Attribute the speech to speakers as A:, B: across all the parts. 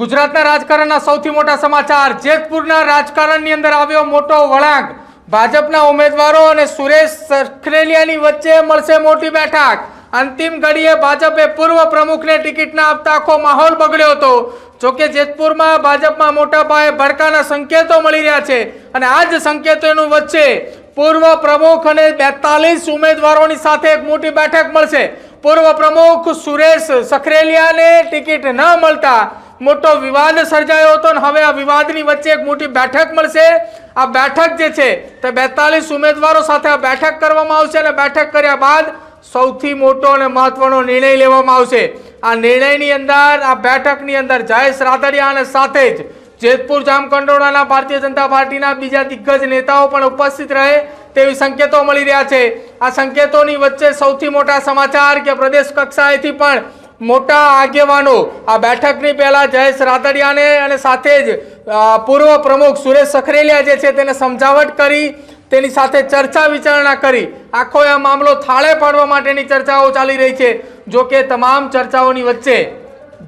A: ગુજરાતના રાજકારણના સૌથી મોટા સમાચાર. જેતપુરના રાજકારણની અંદર આવ્યો મોટો વળાંક. ભાજપના ઉમેદવારો અને સુરેશ સરખરેલિયાની વચ્ચે મળશે મોટી બેઠક. અંતિમ ઘડીએ ભાજપે પૂર્વ પ્રમુખને ટિકિટ ના આપતા આખો માહોલ બગડ્યો હતો. જોકે જેતપુરમાં ભાજપમાં મોટા પાયે ભડકાના સંકેતો મળી રહ્યા છે અને આ જ સંકેતોનું વચ્ચે પૂર્વ પ્રમુખ અને બેતાલીસ ઉમેદવારોની સાથે એક મોટી બેઠક મળશે. પૂર્વ પ્રમુખ સુરેશ સખરેલિયાને ટિકિટ ન મળતા મોટો વિવાદ સર્જાયો હતો અને હવે આ વિવાદની વચ્ચે એક મોટી બેઠક મળશે. આ બેઠક જે છે તે બેતાલીસ ઉમેદવારો સાથે આ બેઠક કરવામાં આવશે અને બેઠક કર્યા બાદ સૌથી મોટો અને મહત્વનો નિર્ણય લેવામાં આવશે. આ નિર્ણયની અંદર, આ બેઠકની અંદર જયેશ રાદડિયા અને સાથે જ જેતપુર જામકંડોળાના ભારતીય જનતા પાર્ટીના બીજા દિગ્ગજ નેતાઓ પણ ઉપસ્થિત રહે તેવી સંકેતો મળી રહ્યા છે. આ સંકેતોની વચ્ચે સૌથી મોટા સમાચાર કે પ્રદેશ કક્ષાએથી પણ મોટા આગેવાનો આ બેઠકની પહેલાં જયેશ રાદડિયાને અને સાથે જ પૂર્વ પ્રમુખ સુરેશ સખરેલિયા જે છે તેને સમજાવટ કરી, તેની સાથે ચર્ચા વિચારણા કરી. આખો આ મામલો થાળે પાડવા માટેની ચર્ચાઓ ચાલી રહી છે. જો કે તમામ ચર્ચાઓની વચ્ચે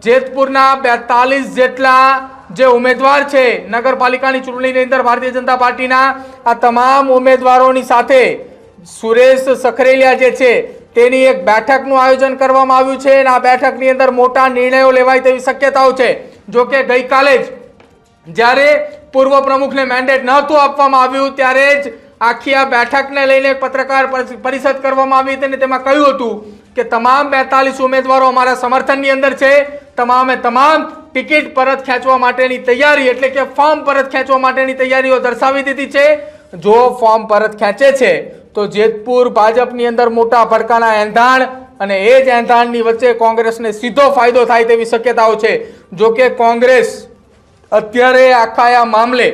A: જેતપુરના બેતાલીસ જેટલા જે ઉમેદવાર છે નગરપાલિકાની ચૂંટણીની અંદર ભારતીય જનતા પાર્ટીના આ તમામ ઉમેદવારોની સાથે સુરેશ સખરેલિયા જે છે તેની એક બેઠકનું આયોજન કરવામાં આવ્યું છે અને આ બેઠકની અંદર મોટા નિર્ણયો લેવાય તેવી શક્યતાઓ છે. જો કે ગઈકાલે જ જ્યારે પૂર્વ પ્રમુખને મેન્ડેટ નહોતું આપવામાં આવ્યું, ત્યારે જ આખી આ બેઠકને લઈને પત્રકાર પરિ- પરિષદ કરવામાં આવી હતી અને તેમાં કહ્યું હતું કે તમામ બેતાલીસ ઉમેદવારો અમારા સમર્થનની અંદર છે. તમામે તમામ ટિકિટ પરત ખેંચવા માટેની તૈયારી, એટલે કે ફોર્મ પરત ખેંચવા માટેની તૈયારીઓ દર્શાવી દીધી છે. જો ફોર્મ પરત ખેંચે છે, તો જેતપુર ભાજપની અંદર મોટા ભડકાના એંધાણ અને એ જ એંધાણની વચ્ચે કોંગ્રેસને સીધો ફાયદો થાય તેવી શક્યતાઓ છે. જો કે કોંગ્રેસ અત્યારે આખા આ મામલે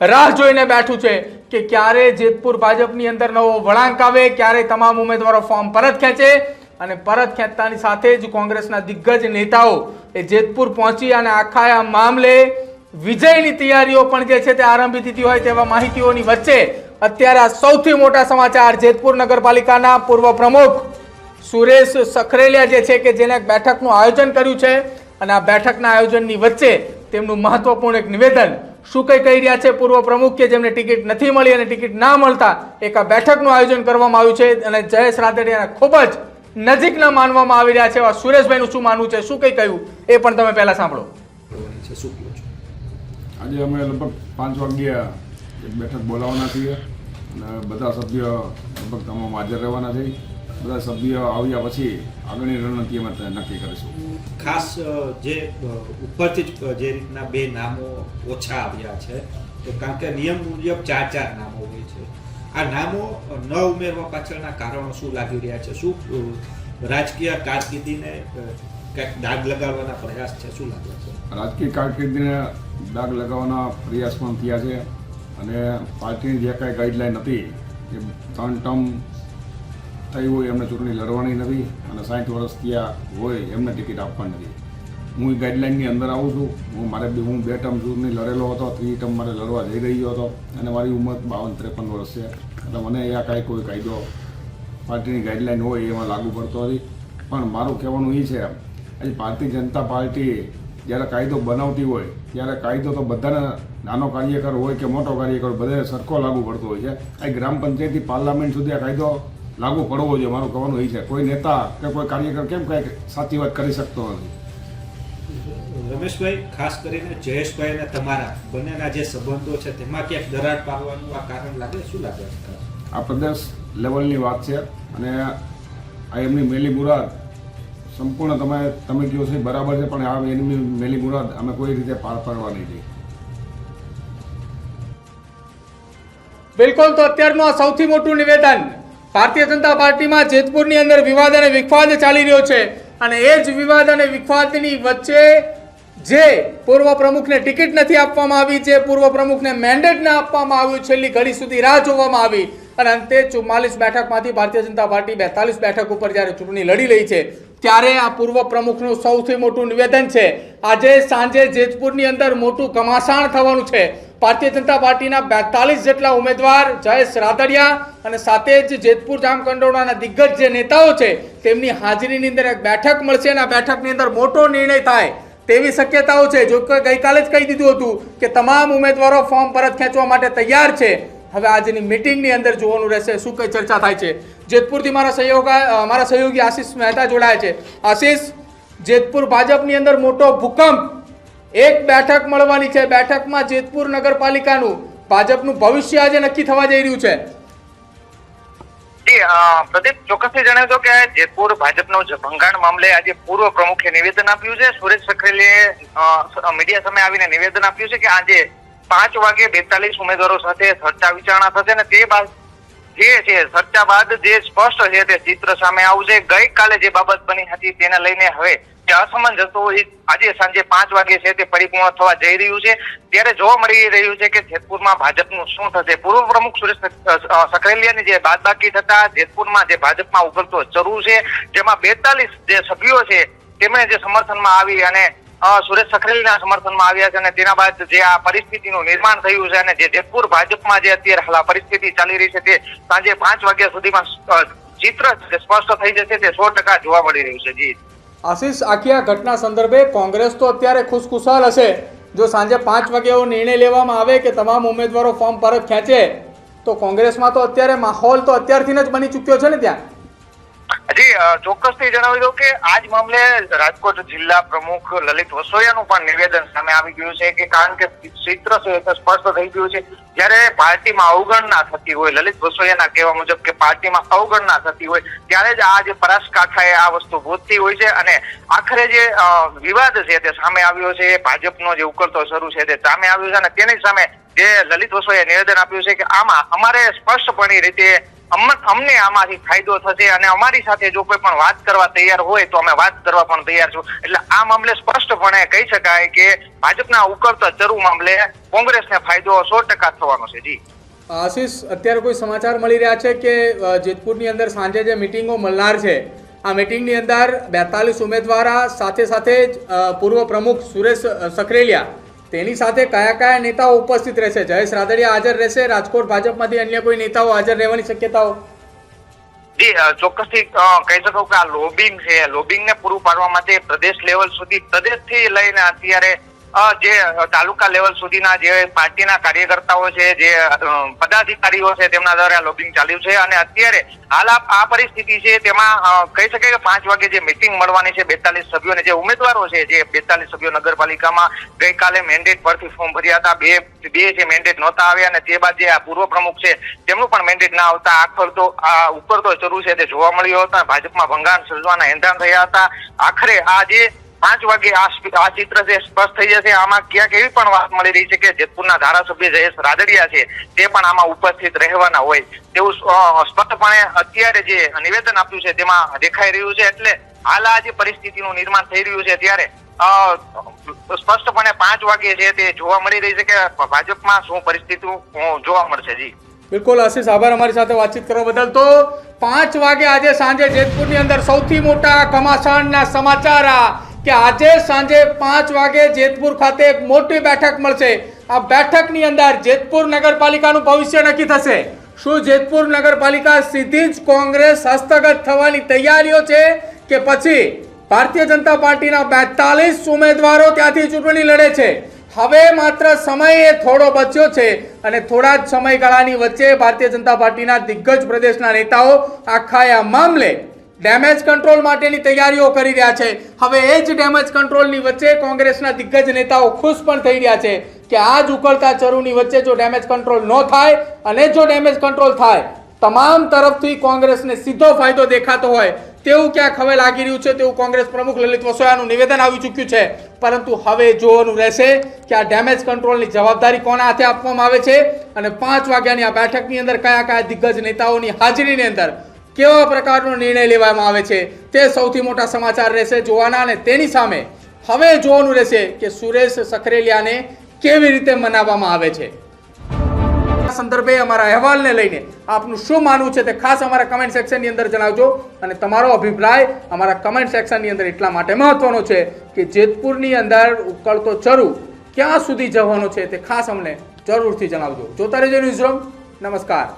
A: રાહ જોઈને બેઠું છે કે ક્યારે જેતપુર ભાજપની અંદર નવો વળાંક આવે, ક્યારે તમામ ઉમેદવારો ફોર્મ પરત ખેંચે અને પરત ખેંચતાની સાથે જ કોંગ્રેસના દિગ્ગજ નેતાઓ એ જેતપુર પહોંચી અને આખા આ મામલે વિજયની તૈયારીઓ પણ જે છે તે આરંભી દીધી હોય તેવા માહિતીઓની વચ્ચે અત્યારે આ સૌથી મોટા સમાચાર જેતપુર નગરપાલિકાના પૂર્વ પ્રમુખ સુરેશ સખરેલિયા જે છે કે જેને બેઠકનું આયોજન કર્યું છે અને આ બેઠકના આયોજનની વચ્ચે તેમનું મહત્વપૂર્ણ એક નિવેદન શું કંઈ કહી રહ્યા છે પૂર્વ પ્રમુખ કે જેમને ટિકિટ નથી મળી અને ટિકિટ ના મળતા એક આ બેઠકનું આયોજન કરવામાં આવ્યું છે અને જયેશ રાદડિયાના ખૂબ જ નજીકના માનવામાં આવી રહ્યા છે એવા સુરેશભાઈનું શું માનવું છે? શું કઈ કહ્યું? એ પણ તમે પહેલા સાંભળો.
B: છે શું કહો છો
C: આજે અમે લગભગ પાંચ વાગ્યા એક બેઠક બોલાવવાના છીએ અને બધા સભ્ય લગભગ તમામ હાજર રહેવાના છે. બધા સભ્ય આવ્યા પછી આગળની રણનીતિ અમે નક્કી કરીશું.
B: ખાસ જે ઉપરથી જ જે રીતના બે નામો ઓછા આવ્યા છે તો કારણ કે નિયમ મુજબ ચાર ચાર નામો હોય છે. આ નામો ન ઉમેરવા પાછળના કારણો શું લાગી રહ્યા છે? શું રાજકીય કારકિર્દીને કંઈક દાગ લગાડવાના પ્રયાસ છે? શું લાગે છે?
C: રાજકીય કારકિર્દીને દાગ લગાવવાના પ્રયાસ પણ થયા છે અને પાર્ટીની જે કાંઈ ગાઈડલાઈન હતી એ ત્રણ ટર્મ થઈ હોય એમને ચૂંટણી લડવાની નથી અને સાઠ વર્ષ થયા હોય એમને ટિકિટ આપવાની નથી. હું એ ગાઈડલાઇનની અંદર આવું છું. હું મારે હું બે ટર્મ ચૂંટણી લડેલો હતો ત્રીજી ટર્મ મારે લડવા જઈ રહ્યો હતો. અને મારી ઉંમર બાવન ત્રેપન વર્ષ છે. એટલે મને આ કાંઈ કોઈ કાયદો, પાર્ટીની ગાઈડલાઇન હોય એમાં લાગુ પડતો નથી. પણ મારું કહેવાનું એ છે આજે ભારતીય જનતા પાર્ટી જ્યારે કાયદો બનાવતી હોય, ત્યારે કાયદો તો બધાને નાનો કાર્યકર હોય કે મોટો કાર્યકર બધાને સરખો લાગુ પડતો હોય છે. આ ગ્રામ પંચાયતથી પાર્લામેન્ટ સુધી આ કાયદો લાગુ પડવો જોઈએ. મારું કહેવાનું એ છે. કોઈ નેતા કે કોઈ કાર્યકર કેમ કાંઈક સાચી વાત કરી શકતો નથી?
B: રમેશભાઈ ખાસ કરીને જયેશભાઈ અને તમારા બંનેના જે સંબંધો છે તેમાં ક્યાંક દરાર પાડવાનું આ કારણ લાગે? શું લાગે?
C: આ પ્રદેશ લેવલની વાત છે અને આ એમની મેલી મુરાદ સંપૂર્ણ તમે તમે કહો છો બરાબર છે પણ આ એમની મેલી મુરાદ અમે કોઈ રીતે પાર પાડવા નહીં જઈએ.
A: બિલકુલ તો અત્યારનું આ સૌથી મોટું નિવેદન ભારતીય જનતા પાર્ટીમાં જેતપુરની અંદર વિવાદ અને વિખવાદ ચાલી રહ્યો છે. અને એ જ વિવાદ અને વિખવાદની વચ્ચે જે પૂર્વ પ્રમુખને ટિકિટ નથી આપવામાં આવી, જે પૂર્વ પ્રમુખને મેન્ડેટ ના આપવામાં આવ્યું, છેલ્લી ઘડી સુધી રાહ જોવામાં આવી. અને અંતે ચુમ્માલીસ બેઠકમાંથી ભારતીય જનતા પાર્ટી બેતાલીસ બેઠક ઉપર જ્યારે ચૂંટણી લડી રહી છે, ત્યારે આ પૂર્વ પ્રમુખનું સૌથી મોટું નિવેદન છે, આજે સાંજે જેતપુરની અંદર મોટું ઘમાસાણ થવાનું છે. ભારતીય જનતા પાર્ટીના બેતાલીસ જેટલા ઉમેદવાર જયેશ રાદડિયા અને સાથે જ જેતપુર જામકંડોળાના દિગ્ગજ જે નેતાઓ છે, તેમની હાજરીની અંદર એક બેઠક મળશે અને આ બેઠકની અંદર મોટો નિર્ણય થાય તેવી શક્યતાઓ છે. જો કે ગઈકાલે જ કહી દીધું હતું કે તમામ ઉમેદવારો ફોર્મ પરત ખેંચવા માટે તૈયાર છે. હવે આજની મિટિંગની અંદર જોવાનું રહેશે શું કઈ ચર્ચા થાય છે. જેતપુરથી મારા સહયોગા મારા સહયોગી આશીષ મહેતા જોડાયા છે. આશીષ, જેતપુર ભાજપની અંદર મોટો ભૂકંપ એક બેઠક મળવાની છે. બેઠકમાં જેતપુર નગરપાલિકાનું, ભાજપનું ભવિષ્ય આજે નક્કી થવા જઈ રહ્યું છે.
D: પ્રદીપ, ચોક્કસથી જણાવ્યો હતું કે જેતપુર ભાજપનો ભંગાણ મામલે આજે પૂર્વ પ્રમુખે નિવેદન આપ્યું છે. સુરેશ સખરેલીએ મીડિયા સામે આવીને નિવેદન આપ્યું છે કે આજે પાંચ વાગે બેતાલીસ ઉમેદવારો સાથે ચર્ચા વિચારણા થશે અને તે બાદ જે છે ચર્ચા બાદ જે સ્પષ્ટ છે તે ચિત્ર સામે આવશે. ગઈકાલે જે બાબત બની હતી તેને લઈને હવે જે અસમંજસ હતો, એ આજે સાંજે પાંચ વાગે છે તે પરિપૂર્ણ થવા જઈ રહ્યું છે. ત્યારે જોવા મળી રહ્યું છે કે જેતપુરમાં ભાજપનું શું થશે? પૂર્વ પ્રમુખ સુરેશ સખરેલિયાની જે બાદબાકી થતા જેતપુરમાં જે ભાજપમાં ઉભરતો ચરુ છે, જેમાં બેતાલીસ જે સભ્યો છે, તેમણે જે સમર્થનમાં આવી અને સુરેશ સખરેલીના સમર્થનમાં આવ્યા છે અને તેના બાદ જે આ પરિસ્થિતિનું નિર્માણ થયું છે અને જે જેતપુર ભાજપમાં જે અત્યારે હાલ પરિસ્થિતિ ચાલી રહી છે તે સાંજે પાંચ વાગ્યા સુધીમાં ચિત્ર સ્પષ્ટ થઈ જશે તે સો ટકા જોવા મળી રહ્યું છે. જી.
A: આશીષ, આખી આ ઘટના સંદર્ભે કોંગ્રેસ તો અત્યારે ખુશખુશાલ હશે. જો સાંજે પાંચ વાગે એવો નિર્ણય લેવામાં આવે કે તમામ ઉમેદવારો ફોર્મ પરત ખેંચે, તો કોંગ્રેસમાં તો અત્યારે માહોલ તો અત્યારથી જ બની ચૂક્યો છે ને ત્યાં.
D: જી ચોક્કસથી જણાવી દઉં કે આજ મામલે રાજકોટ જિલ્લા પ્રમુખ લલિત વસોયાનું પણ નિવેદન સામે આવી ગયું છે કે કારણ કે ચિત્ર સ્પષ્ટ થઈ ગયું છે. જ્યારે પાર્ટીમાં અવગણના થતી હોય, લલિત વસોયાના કહેવા મુજબ કે પાર્ટીમાં અવગણના થતી હોય, ત્યારે જ આ જે પરાસકાંઠાએ આ વસ્તુ ભૂતતી હોય છે અને આખરે જે વિવાદ છે તે સામે આવ્યો છે, એ ભાજપનો જે ઉકળતો શરૂ છે તે સામે આવ્યો છે અને તેની સામે જે લલિત વસોએ નિવેદન આપ્યું છે કે આમાં અમારે સ્પષ્ટપણે રીતે અમને આમાંથી ફાયદો થશે અને અમારી સાથે જો કોઈ પણ વાત કરવા તૈયાર હોય તો અમે વાત કરવા પણ તૈયાર છું. એટલે આ મામલે સ્પષ્ટપણે કહી શકાય કે ભાજપના ઉકળતા ચરુ મામલે કોંગ્રેસને ફાયદો સો ટકા થવાનો છે. જી.
A: આશીષ અત્યારે કોઈ સમાચાર મળી રહ્યા છે કે જેતપુરની અંદર સાંજે જે મિટિંગો મળનાર છે આ મિટિંગની અંદર બેતાલીસ ઉમેદવારા સાથે સાથે પૂર્વ પ્રમુખ સુરેશ અ, સખરેલિયા તેની સાથે કયા કયા નેતાઓ ઉપસ્થિત રહેશે? જયેશ રાદડિયા હાજર રહેશે, રાજકોટ ભાજપમાંથી અન્ય કોઈ નેતાઓ હાજર રહેવાની શક્યતાઓ?
D: જી ચોક્કસથી કહી શકો કે આ લોબિંગ છે. લોબિંગ ને પૂરું પાડવા માટે પ્રદેશ લેવલ સુધી પ્રદેશથી લઈને અત્યારે જે તાલુકા લેવલ સુધીના જે પાર્ટીના કાર્યકર્તાઓ છે, જે પદાધિકારીઓ છે, તેમના દ્વારા લોબિંગ ચાલ્યું છે અને અત્યારે હાલ આ પરિસ્થિતિ છે, તેમાં કહી શકાય કે પાંચ વાગે જે મિટિંગ મળવાની છે, બેતાલીસ સભ્યોને જે ઉમેદવારો છે, જે બેતાલીસ સભ્યો નગરપાલિકામાં ગઈકાલે મેન્ડેટ પરથી ફોર્મ ભર્યા હતા. બે બે જે મેન્ડેટ નહોતા આવ્યા અને તે બાદ જે આ પૂર્વ પ્રમુખ છે, તેમનું પણ મેન્ડેટ ના આવતા આખર તો, આ ઉપર તો શરૂ છે તે જોવા મળ્યો હતો. ભાજપમાં ભંગાણ સર્જવાના એંધાણ થયા હતા. આખરે આ જે પાંચ વાગે આ ચિત્ર છે સ્પષ્ટ થઈ જશે, આમાં ક્યાંક એવી પણ વાત મળી રહી છે કે જેતપુરના ધારાસભ્ય જયેશ રાદડિયા છે, તે પણ આમાં ઉપસ્થિત રહેવાના હોય. તેવું સ્પષ્ટપણે અત્યારે જે નિવેદન આપ્યું છે, તેમાં દેખાઈ રહ્યું છે, એટલે હાલ આ જે પરિસ્થિતિનું નિર્માણ થઈ રહ્યું છે ત્યારે સ્પષ્ટપણે પાંચ વાગે છે તે જોવા મળી રહી છે કે ભાજપમાં શું પરિસ્થિતિ જોવા મળશે, જી.
A: બિલકુલ, આશીષ, આભાર અમારી સાથે વાતચીત કરવા બદલ. તો પાંચ વાગે આજે સાંજે જેતપુરની અંદર સૌથી મોટા ઘમાસાણના સમાચાર આ કે આજે સાંજે પાંચ વાગે જેતપુર ખાતે એક મોટી બેઠક મળશે. આ બેઠકની અંદર જેતપુર નગરપાલિકાનું ભવિષ્ય નક્કી થશે. શું જેતપુર નગરપાલિકા સીધી જ કોંગ્રેસ હસ્તગત થવાની તૈયારીઓ છે કે પછી ભારતીય જનતા પાર્ટીના બેતાલીસ ઉમેદવારો ત્યાંથી ચૂંટણી લડે છે? હવે માત્ર સમય એ થોડો બચ્યો છે અને થોડા જ સમયગાળાની વચ્ચે ભારતીય જનતા પાર્ટીના દિગ્ગજ પ્રદેશના નેતાઓ આખા આ મામલે ડેમેજ કંટ્રોલ માટેની તૈયારીઓ કરી રહ્યા છે. હવે એ જ ડેમેજ કંટ્રોલની વચ્ચે કોંગ્રેસના દિગ્ગજ નેતાઓ ખુશ પણ થઈ રહ્યા છે કે આ જ ઉકળતા ચરુની વચ્ચે જો ડેમેજ કંટ્રોલ ન થાય અને જો ડેમેજ કંટ્રોલ થાય, તમામ તરફથી કોંગ્રેસને સીધો ફાયદો દેખાતો હોય. તેવું ક્યાંક હવે લાગી રહ્યું છે, તેવું કોંગ્રેસ પ્રમુખ લલિત વસોયાનું નિવેદન આવી ચૂક્યું છે. પરંતુ હવે જોવાનું રહેશે કે આ ડેમેજ કંટ્રોલની જવાબદારી કોના હાથે આપવામાં આવે છે અને પાંચ વાગ્યાની આ બેઠકની અંદર કયા કયા દિગ્ગજ નેતાઓની હાજરીની અંદર કેવા પ્રકારનો નિર્ણય લેવામાં આવે છે તે સૌથી મોટા સમાચાર રહેશે જોવાના અને તેની સામે હવે જોવાનું રહેશે કે સુરેશ સખરેલિયાને કેવી રીતે મનાવવામાં આવે છે. સંદર્ભે અમારા અહેવાલને લઈને આપનું શું માનવું છે તે ખાસ અમારા કમેન્ટ સેક્શનની અંદર જણાવજો અને તમારો અભિપ્રાય અમારા કમેન્ટ સેક્શનની અંદર એટલા માટે મહત્વનો છે કે જેતપુરની અંદર ઉકળતો ચરુ ક્યાં સુધી જવાનો છે તે ખાસ અમને જરૂરથી જણાવજો. જોતા રહેજો ન્યૂઝરૂમ નમસ્કાર.